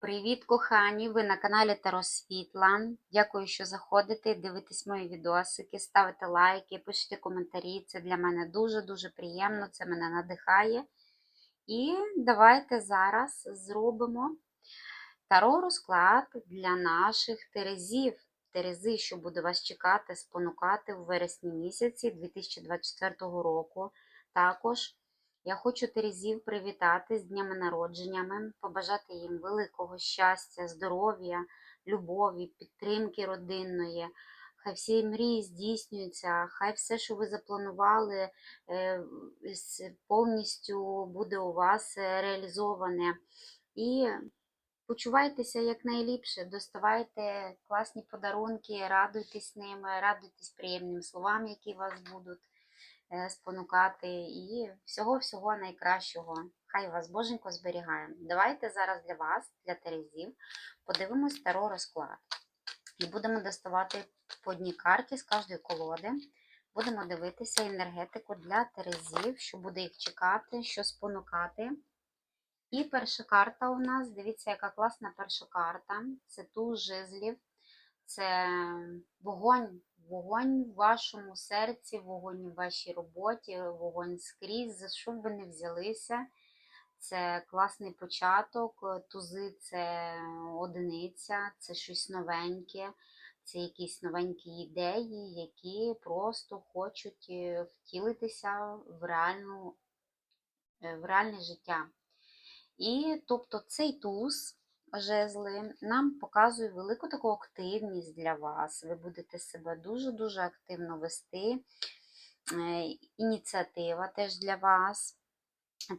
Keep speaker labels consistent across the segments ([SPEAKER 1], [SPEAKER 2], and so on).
[SPEAKER 1] Привіт, кохані! Ви на каналі Таро Світла. Дякую, що заходите, дивитесь мої відосики, ставите лайки, пишете коментарі. Це для мене дуже-дуже приємно, це мене надихає. І давайте зараз зробимо таро розклад для наших терезів. Терези, що буде вас чекати, спонукати у вересні місяці 2024 року. Також я хочу Терезів привітати з днями народженнями, побажати їм великого щастя, здоров'я, любові, підтримки родинної. Хай всі мрії здійснюються, хай все, що ви запланували, е, повністю буде у вас е, реалізоване. І почувайтеся якнайліпше, доставайте класні подарунки, радуйтесь ними, радуйтесь приємним словам, які вас будуть спонукати, і всього-всього найкращого. Хай вас Боженько зберігає. Давайте зараз для вас, для Терезів, подивимось таро розклад. І будемо доставати по одній карті з кожної колоди. Будемо дивитися енергетику для Терезів, що буде їх чекати, що спонукати. І перша карта у нас, дивіться, яка класна перша карта. Це туз жезлів, це вогонь, вогонь в вашому серці, вогонь у вашій роботі, вогонь скрізь, за що б ви не взялися. Це класний початок, тузи це одиниця, це щось новеньке, це якісь новенькі ідеї, які просто хочуть е, втілитися в, реальну, е, в реальне життя. І тобто цей туз жезли нам показує велику таку активність для вас. Ви будете себе дуже-дуже активно вести. Е, Ініціатива теж для вас.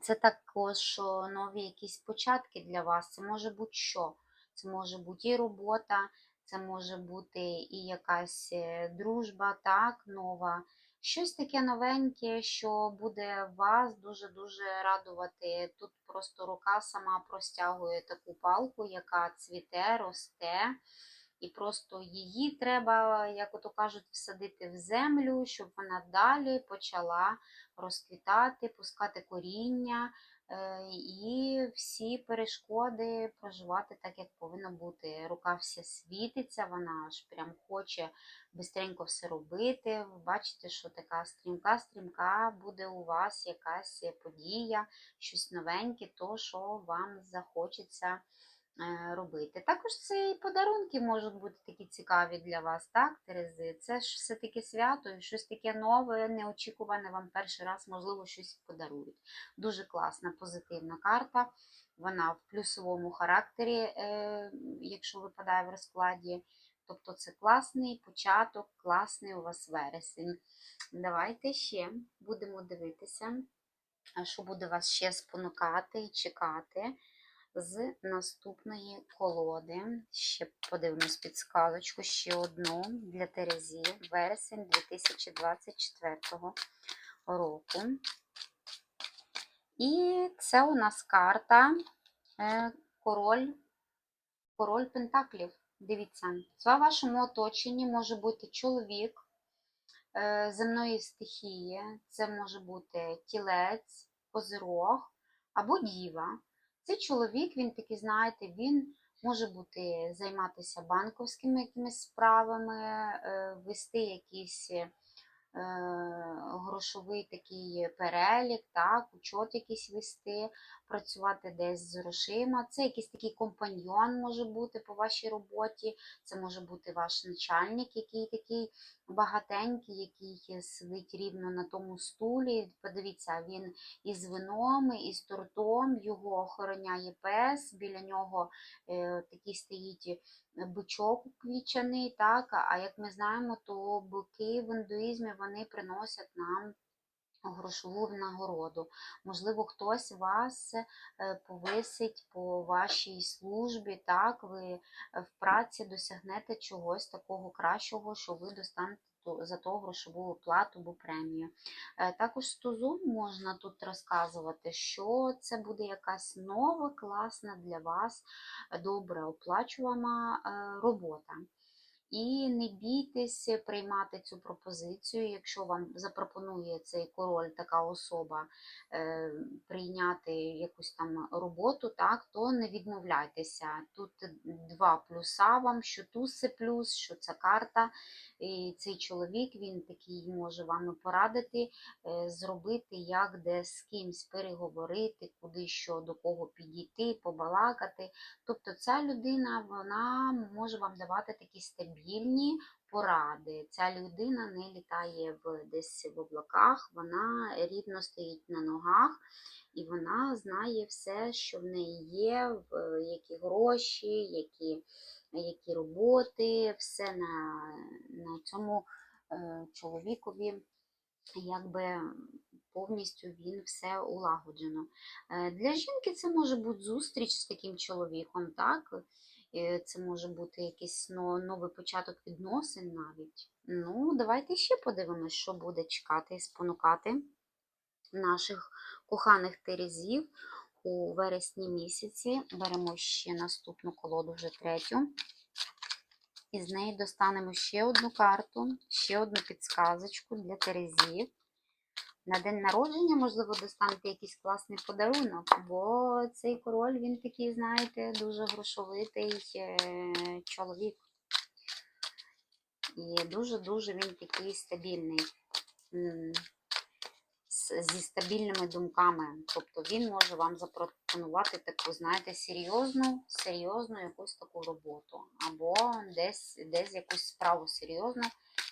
[SPEAKER 1] Це також нові якісь початки для вас. Це може бути що? Це може бути і робота, це може бути і якась е, дружба, так, нова. Щось таке новеньке, що буде вас дуже-дуже радувати. Тут просто рука сама простягує таку палку, яка цвіте, росте. І просто її треба, як ото кажуть, всадити в землю, щоб вона далі почала розквітати, пускати коріння і всі перешкоди проживати так, як повинно бути. Рука вся світиться, вона аж прям хоче бистренько все робити. Бачите, що така стрімка-стрімка буде у вас якась подія, щось новеньке, то що вам захочеться е, робити. Також це і подарунки можуть бути такі цікаві для вас, так, Терези? Це ж все-таки свято, і щось таке нове, неочікуване вам перший раз, можливо, щось подарують. Дуже класна, позитивна карта. Вона в плюсовому характері, е, якщо випадає в розкладі. Тобто це класний початок, класний у вас вересень. Давайте ще будемо дивитися, що буде вас ще спонукати і чекати з наступної колоди. Ще подивимось підсказочку, ще одну для Терезі, вересень 2024 року. І це у нас карта е, король, король Пентаклів. Дивіться, в вашому оточенні може бути чоловік е, земної стихії, це може бути тілець, козирог або діва. Цей чоловік, він такий, знаєте, він може бути займатися банковськими якимись справами, е, вести якісь грошовий такий перелік, так, учет якийсь вести, працювати десь з грошима. Це якийсь такий компаньйон може бути по вашій роботі, це може бути ваш начальник, який такий багатенький, який сидить рівно на тому стулі. Подивіться, він із вином, із тортом, його охороняє пес, біля нього е, такий стоїть бичок квічаний, так, а як ми знаємо, то бики в індуїзмі вони приносять нам грошову нагороду. Можливо, хтось вас е, повисить по вашій службі, так, ви е, в праці досягнете чогось такого кращого, що ви достанете за ту грошову оплату або премію. Е, Також стозу можна тут розказувати, що це буде якась нова, класна для вас, добре оплачувана е, робота. І не бійтесь приймати цю пропозицію, якщо вам запропонує цей король, така особа, е, прийняти якусь там роботу, так, то не відмовляйтеся. Тут два плюса вам, що це плюс, що це карта. І цей чоловік він такий може вам порадити, е, зробити, як де з кимсь переговорити, куди що до кого підійти, побалакати. Тобто ця людина вона може вам давати такі стабільні поради. Ця людина не літає в десь в облаках, вона рідно стоїть на ногах. І вона знає все, що в неї є, в- які гроші, які, які роботи, все на, на цьому е, чоловікові, якби повністю він все улагоджено. Е, Для жінки це може бути зустріч з таким чоловіком, так? Е, Це може бути якийсь но- новий початок відносин навіть. Ну, давайте ще подивимось, що буде чекати і спонукати наших коханих терезів у вересні місяці. Беремо ще наступну колоду, вже третю. І з неї достанемо ще одну карту, ще одну підсказочку для терезів. На день народження, можливо, достанете якийсь класний подарунок, бо цей король, він такий, знаєте, дуже грошовитий е, чоловік. І дуже-дуже він такий стабільний. Зі стабільними думками. Тобто він може вам запропонувати таку, знаєте, серйозну, серйозну якусь таку роботу. Або десь, десь якусь справу серйозну,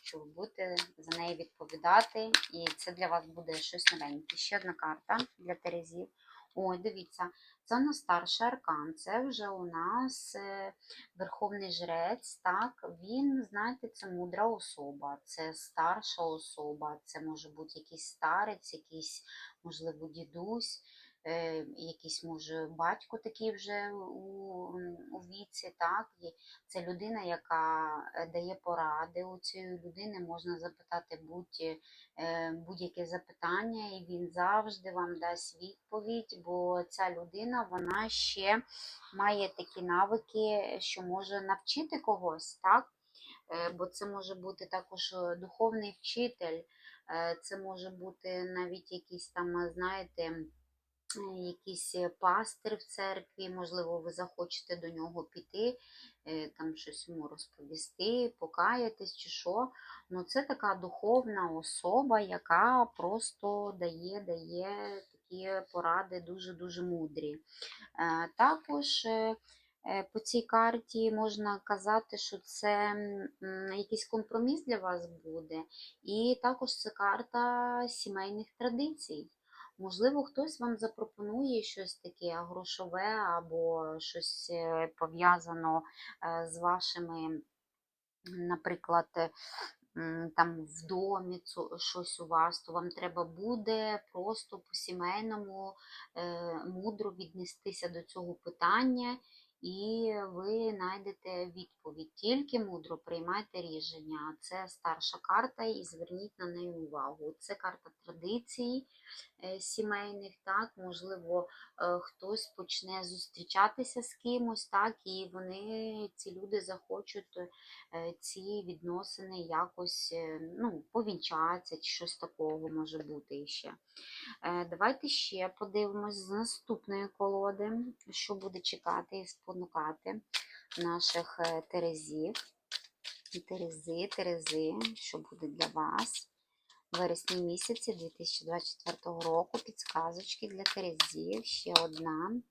[SPEAKER 1] що ви будете за неї відповідати. І це для вас буде щось новеньке. Ще одна карта для Терезів. Ой, дивіться, це у нас старший аркан, це вже у нас е, верховний жрець, так, він, знаєте, це мудра особа, це старша особа, це може бути якийсь старець, якийсь, можливо, дідусь, якийсь, може, батько такий вже у, у віці, так, це людина, яка е, дає поради. У цієї людини можна запитати е, будь-яке запитання, і він завжди вам дасть відповідь, бо ця людина, вона ще має такі навики, що може навчити когось, так? Е, Бо це може бути також е, духовний вчитель, е, це може бути навіть якийсь там, е, знаєте, е, якийсь е, пастир в церкві, можливо, ви захочете до нього піти, е, там щось йому розповісти, покаятись чи що. Ну, це така духовна особа, яка просто дає, дає такі поради дуже-дуже мудрі. Е, Також по цій карті можна казати, що це якийсь компроміс для вас буде. І також це карта сімейних традицій. Можливо, хтось вам запропонує щось таке грошове або щось е, пов'язано е, з вашими, наприклад, е, там в домі щось у вас, то вам треба буде просто по-сімейному мудро віднестися до цього питання, і ви знайдете відповідь. Тільки мудро приймайте рішення. Це старша карта, і зверніть на неї увагу. Це карта традицій е, сімейних, так, можливо, е, хтось почне зустрічатися з кимось, так, і вони, ці люди захочуть е, ці відносини якось е, ну, повінчатися, чи щось такого може бути іще. Е, Давайте ще подивимось з наступної колоди, що буде чекати і спонукати наших е, терезів. Терези, терези, що буде для вас вересні місяці 2024 року. Підсказочки для терезів. Ще одна.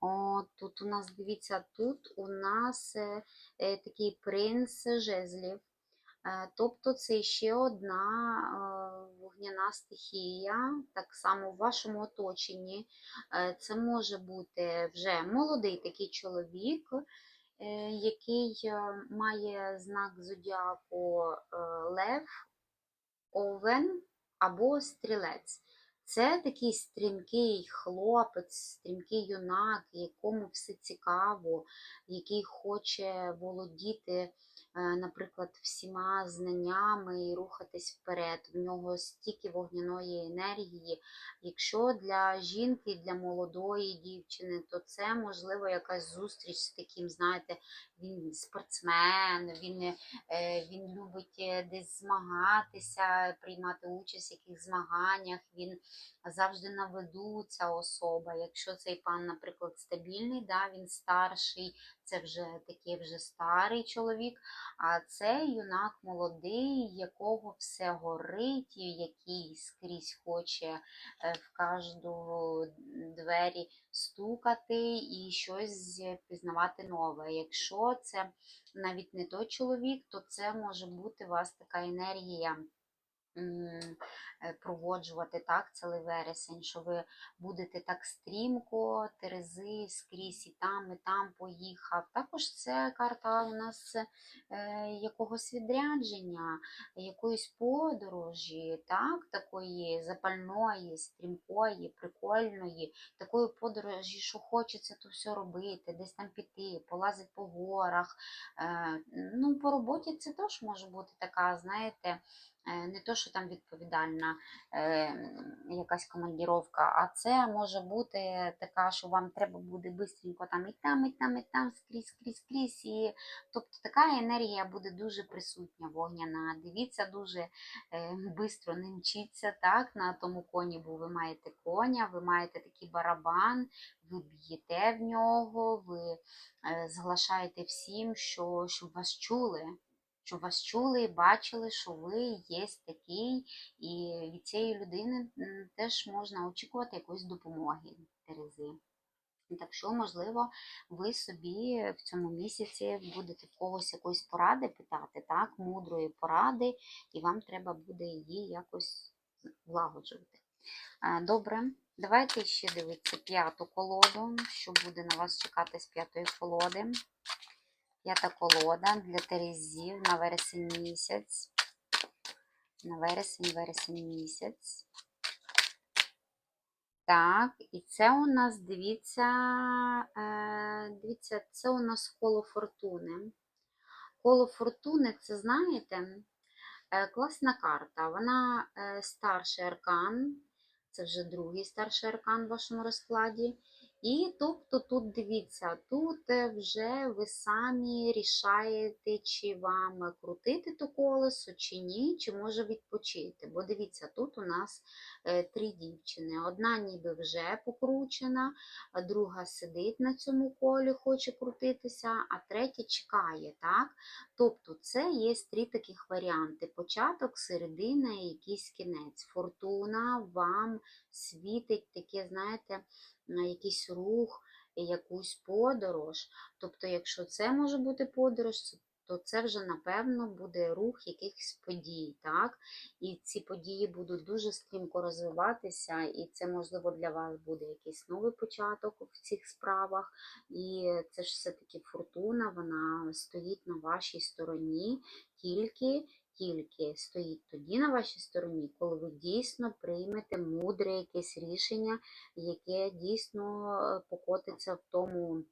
[SPEAKER 1] О, тут у нас, дивіться, тут у нас е, е, такий принц жезлів. Е, Тобто це ще одна е, вогняна стихія, так само в вашому оточенні. Е, Це може бути вже молодий такий чоловік, е, який е, має знак зодіаку е, Лев, Овен або Стрілець. Це такий стрімкий хлопець, стрімкий юнак, якому все цікаво, який хоче володіти наприклад, всіма знаннями і рухатись вперед. В нього стільки вогняної енергії. Якщо для жінки, для молодої дівчини, то це можливо якась зустріч з таким, знаєте, він спортсмен, він, е, він любить е, десь змагатися, приймати участь в яких змаганнях, він завжди на виду ця особа. Якщо цей пан, наприклад, стабільний, да, він старший, це вже такий вже старий чоловік, а це юнак молодий, якого все горить, який скрізь хоче е, в кожну двері стукати і щось пізнавати нове. Якщо це навіть не той чоловік, то це може бути у вас така енергія проводжувати так цілий вересень, що ви будете так стрімко, терези скрізь і там, і там поїхав. Також це карта у нас е, якогось відрядження, якоїсь подорожі, так, такої запальної, стрімкої, прикольної, такої подорожі, що хочеться то все робити, десь там піти, полазити по горах. Е, ну, по роботі це теж може бути така, знаєте, е, не то, що там відповідальна е, якась командіровка, а це може бути така, що вам треба буде бистренько там і там, і там, і там, скрізь, скрізь, скрізь. І, тобто така енергія буде дуже присутня, вогняна. Дивіться, дуже е, бистро не мчіться так, на тому коні, бо ви маєте коня, ви маєте такий барабан, ви б'єте в нього, ви е, зглашаєте всім, що, щоб вас чули. Щоб вас чули і бачили, що ви є такий, і від цієї людини теж можна очікувати якоїсь допомоги Терези. Так що, можливо, ви собі в цьому місяці будете в когось якоїсь поради питати, так, мудрої поради, і вам треба буде її якось влагоджувати. Добре, давайте ще дивитися п'яту колоду, що буде на вас чекати з п'ятої колоди. П'ята колода для Терезів на вересень місяць. На вересень, вересень місяць. Так, і це у нас, дивіться, е, дивіться, це у нас коло фортуни. Коло фортуни, це знаєте, е, класна карта. Вона е, старший аркан, це вже другий старший аркан в вашому розкладі. І тобто тут дивіться, тут е, вже ви самі рішаєте, чи вам крутити то колесо, чи ні, чи може відпочити. Бо дивіться, тут у нас е, три дівчини. Одна ніби вже покручена, друга сидить на цьому колі, хоче крутитися, а третя чекає. так? Тобто це є три таких варіанти: початок, середина і якийсь кінець. Фортуна вам світить таке, знаєте, на якийсь рух, якусь подорож. Тобто, якщо це може бути подорож, то це вже, напевно, буде рух якихось подій. так? І ці події будуть дуже стрімко розвиватися, і це, можливо, для вас буде якийсь новий початок в цих справах. І це ж все-таки фортуна, вона стоїть на вашій стороні тільки тільки стоїть тоді на вашій стороні, коли ви дійсно приймете мудре якесь рішення, яке дійсно е, покотиться в тому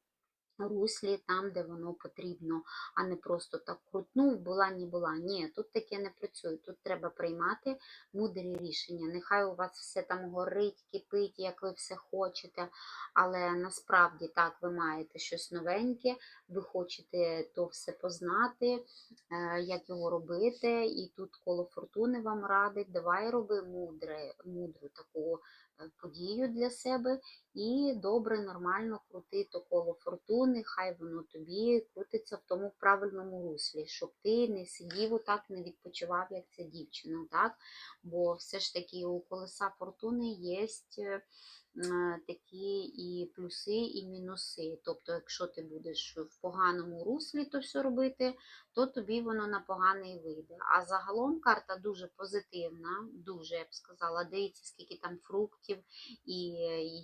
[SPEAKER 1] руслі, там, де воно потрібно, а не просто так крутнув, була, не була. Ні, тут таке не працює. Тут треба приймати мудрі рішення. Нехай у вас все там горить, кипить, як ви все хочете, але насправді так ви маєте щось новеньке, ви хочете то все познати, е, як його робити. І тут коло фортуни вам радить, давай роби мудре, мудру таку подію для себе і добре, нормально крути то коло фортуни, хай воно тобі крутиться в тому правильному руслі, щоб ти не сидів отак, не відпочивав, як ця дівчина. так? Бо все ж таки у колеса фортуни є такі і плюси, і мінуси. Тобто, якщо ти будеш в поганому руслі то все робити, то тобі воно на поганий вийде. А загалом карта дуже позитивна, дуже я б сказала, дивіться, скільки там фруктів, і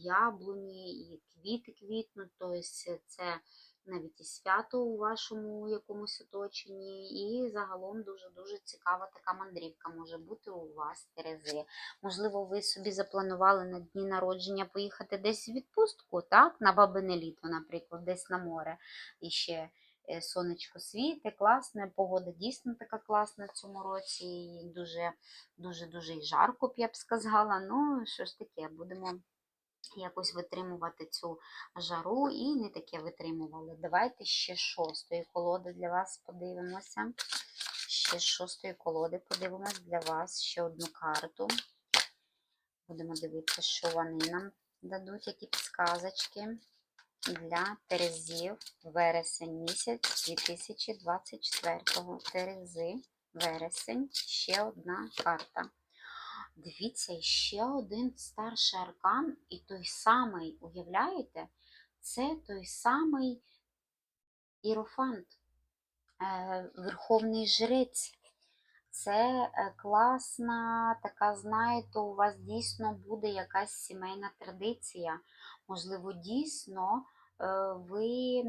[SPEAKER 1] яблуні, і квіти квітнуть. Тобто це навіть і свято у вашому якомусь оточенні. І загалом дуже-дуже цікава така мандрівка може бути у вас, Терези. Можливо, ви собі запланували на дні народження поїхати десь в відпустку, так? На бабине літо, наприклад, десь на море. І ще е, сонечко світе, класне, погода дійсно така класна в цьому році. І дуже, жарко, б я б сказала. Ну, що ж таке, будемо якось витримувати цю жару і не таке витримували. Давайте ще шостої колоди для вас подивимося. Ще шостої колоди подивимось для вас ще одну карту. Будемо дивитися, що вони нам дадуть, які підсказочки для Терезів вересень місяць 2024 Терези, вересень, ще одна карта. Дивіться, ще один старший аркан, і той самий, уявляєте, це той самий Ірофант, е, Верховний Жрець. Це е, класна, така, знаєте, у вас дійсно буде якась сімейна традиція. Можливо, дійсно е, ви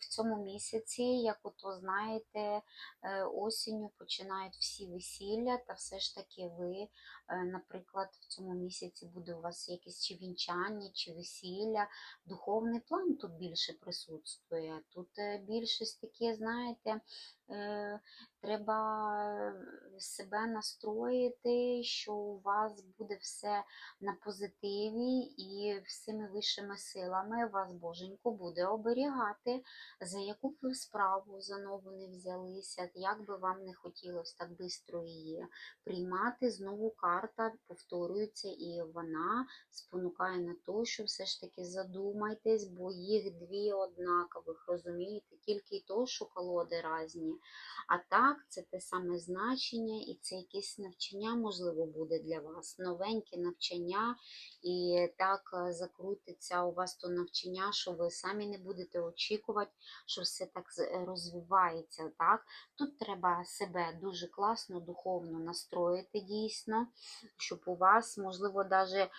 [SPEAKER 1] в цьому місяці, як ото знаєте, осінню починають всі весілля, та все ж таки ви, наприклад, в цьому місяці буде у вас якесь чи вінчання, чи весілля. Духовний план тут більше присутствує. Тут е, більшість таке, знаєте, е, треба е, себе настроїти, що у вас буде все на позитиві і всіми вищими силами вас Боженько буде оберігати, за яку б ви справу за нову не взялися, як би вам не хотілося так швидко її приймати. Знову карта повторюється, і вона спонукає на те, що все ж таки задумайтесь, бо їх дві однакових, розумієте, тільки й то, що колоди різні. А так, це те саме значення, і це якесь навчання, можливо, буде для вас. Новеньке навчання, і так е, закрутиться у вас то навчання, що ви самі не будете очікувати, що все так е, розвивається. Так? Тут треба себе дуже класно, духовно настроїти дійсно, щоб у вас, можливо, навіть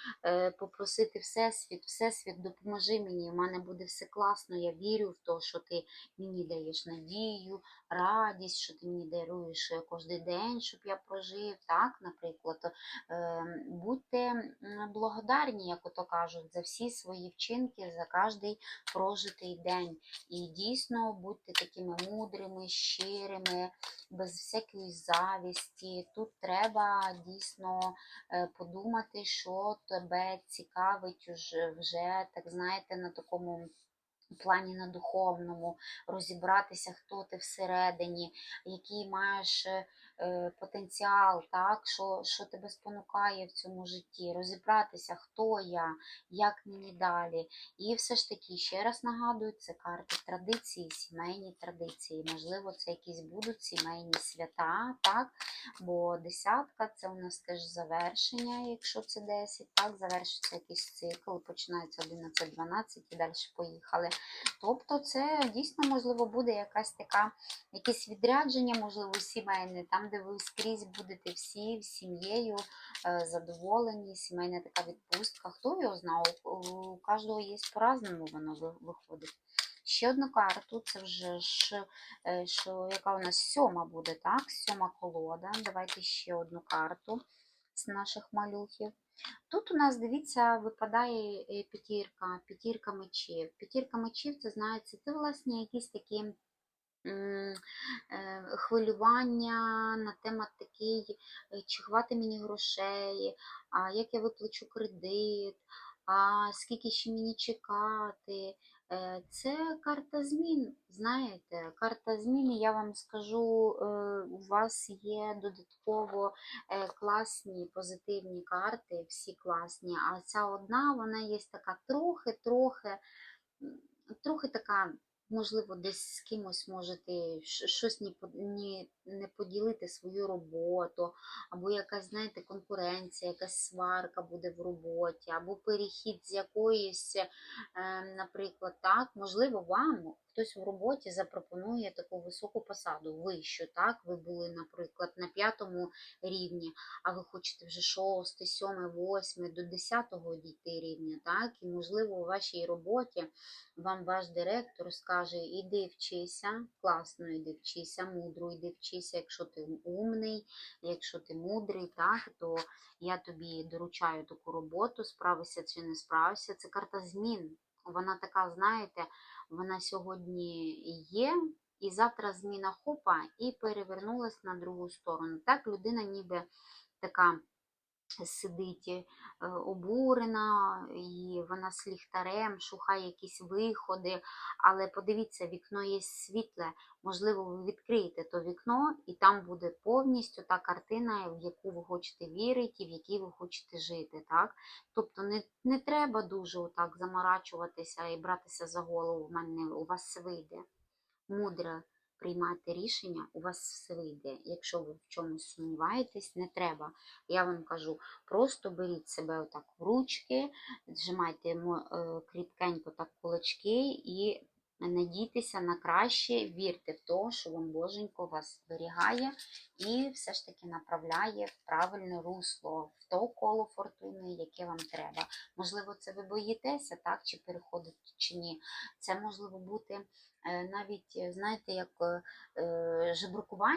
[SPEAKER 1] попросити Всесвіт, Всесвіт, допоможи мені, у мене буде все класно, я вірю в те, що ти мені даєш надію, радість, що ти мені даруєш е, кожен день, щоб я прожив, так, наприклад. Е, Будьте благодарні, як ото кажуть, за всі свої вчинки, за кожний прожитий день. І дійсно будьте такими мудрими, щирими, без всякої завісті. Тут треба дійсно е, подумати, що тебе цікавить уже вже, так знаєте, на такому плані на духовному, розібратися, хто ти всередині, який маєш е, потенціал, так, що, що тебе спонукає в цьому житті, розібратися, хто я, як мені далі. І все ж таки, ще раз нагадую, це карти традиції, сімейні традиції. Можливо, це якісь будуть сімейні свята, так? Бо десятка це у нас теж завершення, якщо це 10, так, завершиться якийсь цикл, починається 11-12 і далі поїхали. Тобто це дійсно, можливо, буде якась така, якесь відрядження, можливо, сімейне, там, де ви скрізь будете всі з сім'єю е, задоволені, сімейна така відпустка. Хто його знає, у, кожного є по-разному воно виходить. Ще одну карту, це вже ж, е, що, яка у нас сьома буде, так? Сьома колода. Давайте ще одну карту з наших малюхів. Тут у нас, дивіться, випадає е, п'ятірка, п'ятірка мечів. П'ятірка мечів, це знаєте, це власне якісь такі хвилювання на тему такий, е, чи хватить мені грошей, а як я виплачу кредит, а скільки ще мені чекати. Е, Це карта змін. Знаєте, карта змін, я вам скажу, е, у вас є додатково е, класні позитивні карти, всі класні, а ця одна, вона є така трохи-трохи, трохи така, можливо, десь з кимось можете щось не, по- не, не поділити свою роботу, або якась, знаєте, конкуренція, якась сварка буде в роботі, або перехід з якоїсь, е, наприклад, так, можливо, вам хтось в роботі запропонує таку високу посаду, вищу, так, ви були, наприклад, на п'ятому рівні, а ви хочете вже шостий, сьомий, восьмий, до десятого дійти рівня, так, і, можливо, у вашій роботі вам ваш директор скаже, іди вчися, класно іди вчися, мудро іди вчися, якщо ти умний, якщо ти мудрий, так, то я тобі доручаю таку роботу, справишся чи не справишся. Це карта змін. Вона така, знаєте, вона сьогодні є, і завтра зміна хопа і перевернулась на другу сторону. Так, людина ніби така сидить е, обурена, і вона з ліхтарем шукає якісь виходи, але подивіться, вікно є світле, можливо, ви відкриєте то вікно, і там буде повністю та картина, в яку ви хочете вірити, в якій ви хочете жити. Так? Тобто не, не треба дуже отак заморачуватися і братися за голову, в мене у вас вийде. Мудре приймати рішення, у вас все вийде. Якщо ви в чомусь сумніваєтесь, не треба. Я вам кажу, просто беріть себе отак в ручки, зжимайте е, кріпкенько так кулачки і надійтеся на краще, вірте в те, що вам Боженько вас зберігає і все ж таки направляє в правильне русло, в то коло фортуни, яке вам треба. Можливо, це ви боїтеся, так, чи переходити, чи ні. Це можливо бути е, навіть, знаєте, як е, е,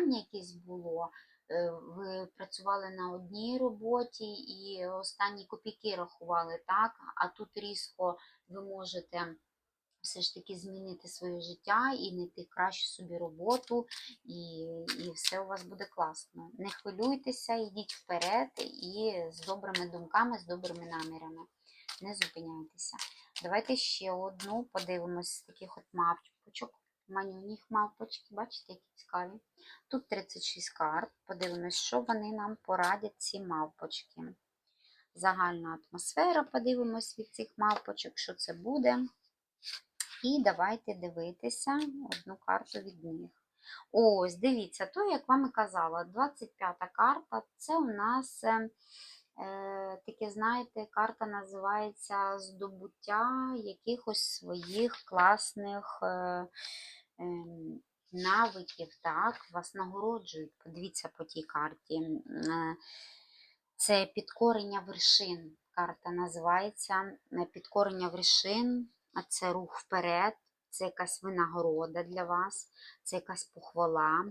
[SPEAKER 1] якесь було. Ви працювали на одній роботі і останні копійки рахували, так? А тут різко ви можете все ж таки змінити своє життя і знайти кращу собі роботу, і, і все у вас буде класно. Не хвилюйтеся, йдіть вперед і з добрими думками, з добрими намірами. Не зупиняйтеся. Давайте ще одну подивимось з таких от мавпочок. Манюніх мавпочки, бачите, які цікаві. Тут 36 карт. Подивимось, що вони нам порадять, ці мавпочки. Загальна атмосфера, подивимось від цих мавпочок, що це буде. І давайте дивитися одну карту від них. Ось, дивіться, то, як вам і казала, 25-та карта це у нас е, е, таке, знаєте, карта називається здобуття якихось своїх класних е, ем, навиків, так, вас нагороджують. Подивіться по тій карті. Е, Це підкорення вершин. Карта називається е, підкорення вершин, а це рух вперед, це якась винагорода для вас, це якась похвала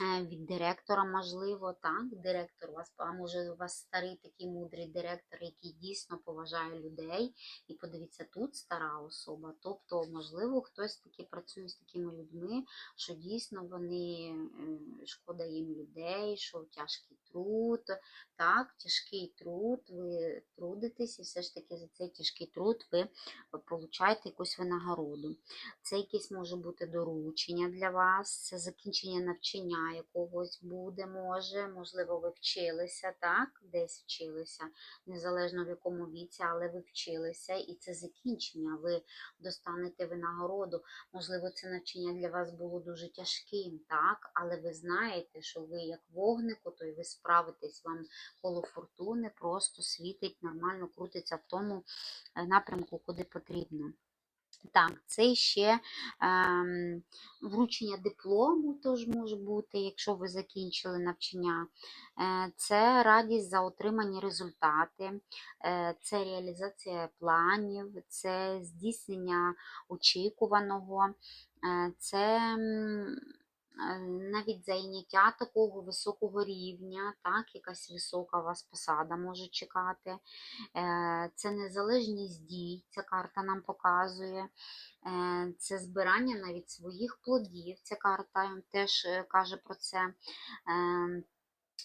[SPEAKER 1] е, від директора, можливо, так, директор у вас, а може у вас старий такий мудрий директор, який дійсно поважає людей. І подивіться, тут стара особа. Тобто, можливо, хтось таки працює з такими людьми, що дійсно вони е, шкода їм людей, що тяжкий труд, так, тяжкий труд, ви трудитесь, і все ж таки за цей тяжкий труд ви получаєте якусь винагороду. Це якесь може бути доручення для вас, це закінчення навчання якогось буде, може, можливо, ви вчилися, так, десь вчилися, незалежно в якому віці, але ви вчилися, і це закінчення, ви достанете винагороду. Можливо, це навчання для вас було дуже тяжким, так, але ви знаєте, що ви як вогнику, то й ви справитесь, вам коло фортуни просто світить, нормально крутиться в тому е, напрямку, куди потрібно. Так, це ще ем, вручення диплому теж може бути, якщо ви закінчили навчання. Е, це радість за отримані результати, е, це реалізація планів, це здійснення очікуваного, е, це е, навіть зайняття такого високого рівня, так, якась висока вас посада може чекати. Е, Це незалежність дій, ця карта нам показує. Е, Це збирання навіть своїх плодів. Ця карта теж е, каже про це.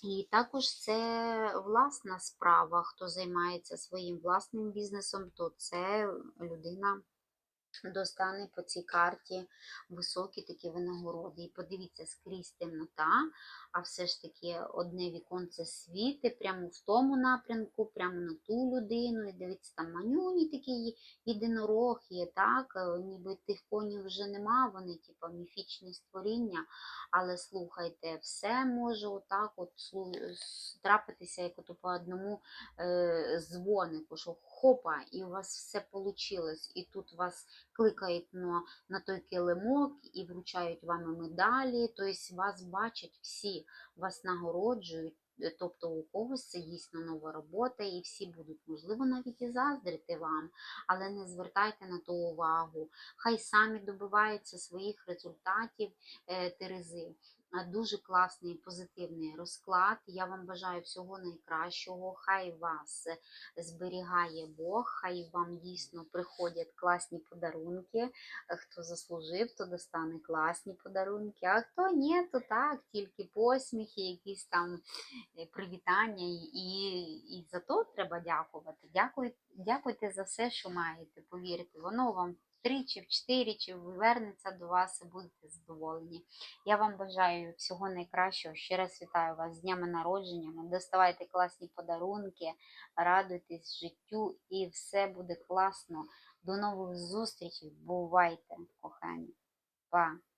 [SPEAKER 1] І також це власна справа. Хто займається своїм власним бізнесом, то це людина достане по цій карті високі такі винагороди. І подивіться, скрізь темнота, а все ж таки одне віконце світи прямо в тому напрямку, прямо на ту людину. І дивіться, там манюні такі єдинорог є, так, е, ніби тих конів вже нема, вони типу міфічні створіння. Але слухайте, все може отак от трапитися, як ото по одному е, дзвонику, що хопа, і у вас все вийшло. І тут вас кликають на, на той килимок і вручають вам медалі. Тобто вас бачать всі, вас нагороджують. Е, Тобто у когось це дійсно нова робота, і всі будуть, можливо, навіть і заздрити вам, але не звертайте на то увагу. Хай самі добиваються своїх результатів е, Терези. Дуже класний позитивний розклад. Я вам бажаю всього найкращого. Хай вас зберігає Бог, хай вам дійсно приходять класні подарунки. Хто заслужив, то достане класні подарунки. А хто ні, то так, тільки посміхи, якісь там е, привітання. І, і за то треба дякувати. Дякуйте, дякуйте за все, що маєте. Повірте, воно вам тричі, в чотири, чи вернеться до вас і будете задоволені. Я вам бажаю всього найкращого. Ще раз вітаю вас з днями народження. Доставайте класні подарунки, радуйтесь життю і все буде класно. До нових зустрічей. Бувайте, кохані. Па!